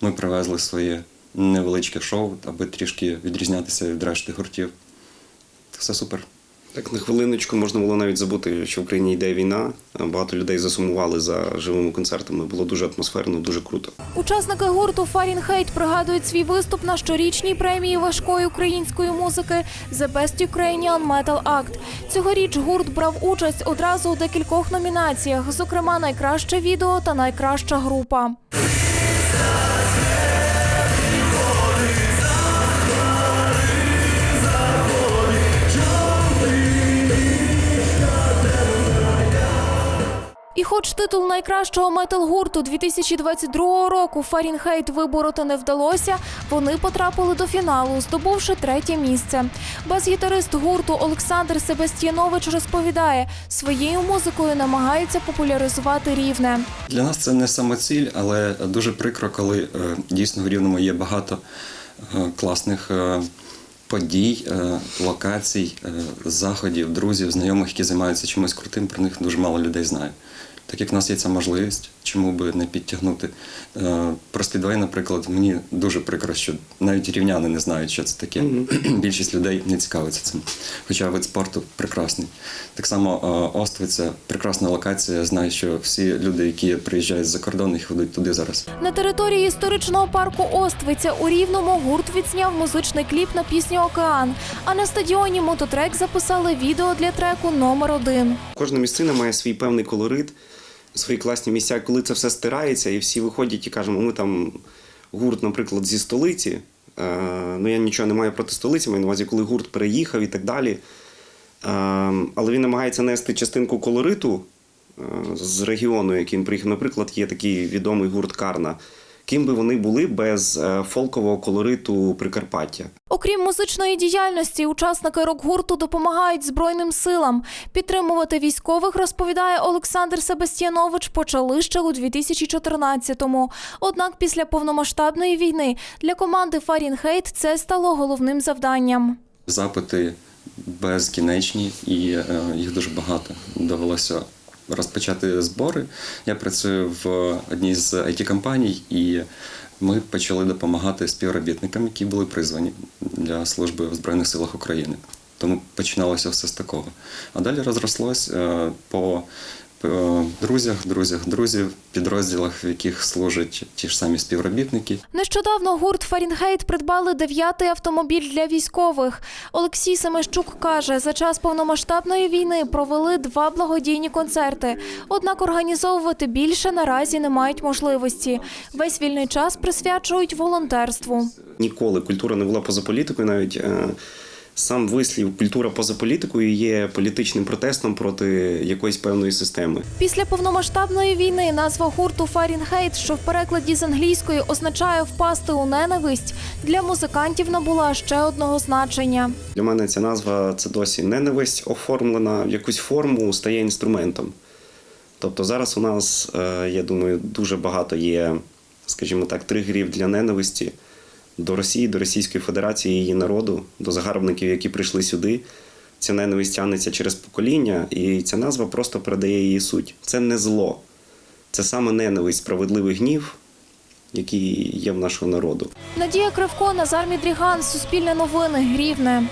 Ми привезли своє невеличке шоу, аби трішки відрізнятися від решти гуртів. Все супер. Так, на хвилиночку можна було навіть забути, що в Україні йде війна. Багато людей засумували за живими концертами. Було дуже атмосферно, дуже круто. Учасники гурту Фарінхейт пригадують свій виступ на щорічній премії важкої української музики The Best Ukrainian Metal Act. Цьогоріч гурт брав участь одразу у декількох номінаціях, зокрема найкраще відео та найкраща група. Хоч титул найкращого метал-гурту 2022 року Фарінхейт вибороти не вдалося, вони потрапили до фіналу, здобувши третє місце. Бас-гітарист гурту Олександр Себастьянович розповідає, своєю музикою намагається популяризувати рівне. Для нас це не самоціль, але дуже прикро, коли е, дійсно в Рівному є багато е, класних е, подій, локацій, заходів, друзів, знайомих, які займаються чимось крутим, про них дуже мало людей знає. Так як в нас є ця можливість, чому би не підтягнути. Е, Про спідвей, наприклад, мені дуже прикро, що навіть рівняни не знають, що це таке. Більшість людей не цікавиться цим. Хоча вид спорту прекрасний. Так само е, Оствиця прекрасна локація. Я знаю, що всі люди, які приїжджають з-за кордону, їх ведуть туди зараз. На території історичного парку Оствиця у Рівному гурт відзняв музичний кліп на пісню Океан. А на стадіоні мототрек записали відео для треку номер один. Кожна місцина має свій певний колорит, свої класні місця. Коли це все стирається, і всі виходять і кажемо, ми там гурт, наприклад, зі столиці. Е, ну я нічого не маю проти столиці, маю на увазі, коли гурт переїхав і так далі. Е, але він намагається нести частинку колориту е, з регіону, яким приїхав. Наприклад, є такий відомий гурт Карна. Ким би вони були без е, фолкового колориту Прикарпаття? Окрім музичної діяльності, учасники рок-гурту допомагають Збройним силам. Підтримувати військових, розповідає Олександр Себастьянович, почали ще у 2014-му. Однак після повномасштабної війни для команди Фарінхейт це стало головним завданням. Запити безкінечні і е, їх дуже багато. Довелося розпочати збори. Я працюю в одній з it компаній і ми почали допомагати співробітникам, які були призвані для служби в Збройних силах України. Тому починалося все з такого. А далі розрослось е, по друзях, друзях, друзів, підрозділах, в яких служать ті ж самі співробітники. Нещодавно гурт Фарінхейт придбали дев'ятий автомобіль для військових. Олексій Семещук каже, за час повномасштабної війни провели два благодійні концерти. Однак організовувати більше наразі не мають можливості. Весь вільний час присвячують волонтерству. Ніколи культура не була поза політикою. Навіть е, сам вислів культура поза політикою є політичним протестом проти якоїсь певної системи. Після повномасштабної війни назва гурту Фарінхейт, що в перекладі з англійської означає впасти у ненависть, для музикантів набула ще одного значення. Для мене ця назва це досі ненависть оформлена в якусь форму, стає інструментом. Тобто зараз у нас, е, я думаю, дуже багато є, скажімо так, тригерів для ненависті до Росії, до Російської Федерації, її народу, до загарбників, які прийшли сюди. Ця ненависть тягнеться через покоління, і ця назва просто передає її суть. Це не зло, це саме ненависть, справедливий гнів, який є в нашого народу. Надія Кривко, Назар Мідріган, Суспільне новини, Рівне.